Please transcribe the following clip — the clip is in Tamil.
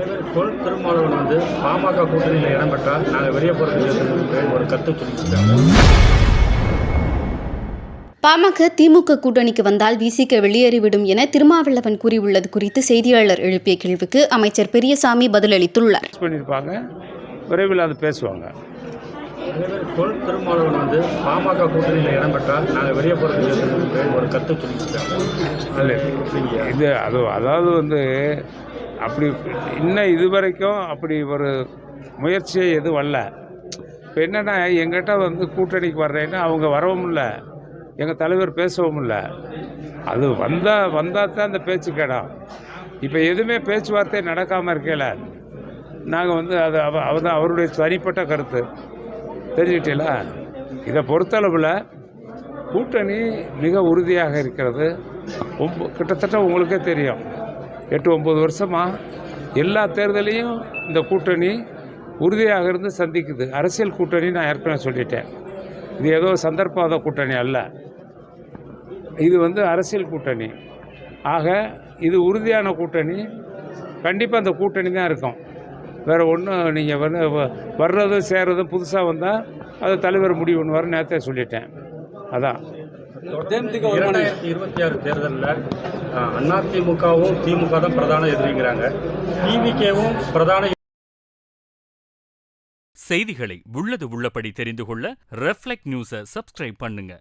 அதேமாதிரி தொல் திருமாவளவன் வந்து பாமக கூட்டணியில் இடம் பெற்றால் நாங்கள் வெளியே போகிறதுக்கு ஒரு கருத்து சொல்லியிருக்காங்க. பாமக திமுக கூட்டணிக்கு வந்தால் விசிக வெளியேறிவிடும் என திருமாவளவன் கூறியுள்ளது குறித்து செய்தியாளர் எழுப்பிய கேள்விக்கு அமைச்சர் பெரியசாமி பதிலளித்துள்ளார். பண்ணியிருப்பாங்க. விரைவில் அது பேசுவாங்க. தொல் திருமாவளவன் வந்து பாமக கூட்டணியில் இடம் பெற்றால் நாங்கள் வெளியே போகிறதுக்கு ஒரு கருத்து சொல்லியிருக்காங்க. இல்லை இது அது அதாவது வந்து அப்படி இன்னும் இது வரைக்கும் அப்படி ஒரு முயற்சியே எதுவும் வரல இப்போ என்னென்னா எங்கிட்ட வந்து கூட்டணிக்கு வர்றேன்னா அவங்க வரவும் இல்லை. எங்கள் தலைவர் பேசவும் இல்லை. அது வந்தால் வந்தால் தான் அந்த பேச்சு கேடம். இப்போ எதுவுமே பேச்சுவார்த்தை நடக்காமல் இருக்கையில் நாங்கள் வந்து அது அவ தான் அவருடைய தனிப்பட்ட கருத்து. தெரிஞ்சுக்கிட்டீங்களா? இதை பொறுத்தளவில் கூட்டணி மிக உறுதியாக இருக்கிறது. கிட்டத்தட்ட உங்களுக்கே தெரியும். எட்டு ஒம்பது வருஷமாக எல்லா தேர்தலையும் இந்த கூட்டணி உறுதியாக இருந்து சந்திக்குது. அரசியல் கூட்டணி நான் ஏற்கனவே சொல்லிட்டேன். இது ஏதோ சந்தர்ப்பாத கூட்டணி அல்ல. இது வந்து அரசியல் கூட்டணி. ஆக இது உறுதியான கூட்டணி. கண்டிப்பாக அந்த கூட்டணி தான் இருக்கும். வேறு ஒன்றும் நீங்கள் வந்து வர்றதும் சேர்றதும் புதுசாக வந்தால் அது தலைவர் முடிவுன்னு வர நேரத்தை சொல்லிட்டேன். அதான். இரண்டாயிரத்தி இருபத்தி ஆறு தேர்தலில் அதிமுகவும் திமுக தான் பிரதான எதிரிங்கிறாங்க. டிவிகேவும் பிரதான செய்திகளை உள்ளது உள்ளபடி தெரிந்து கொள்ள ரெஃப்ளெக்ட் நியூஸை சப்ஸ்கிரைப் பண்ணுங்க.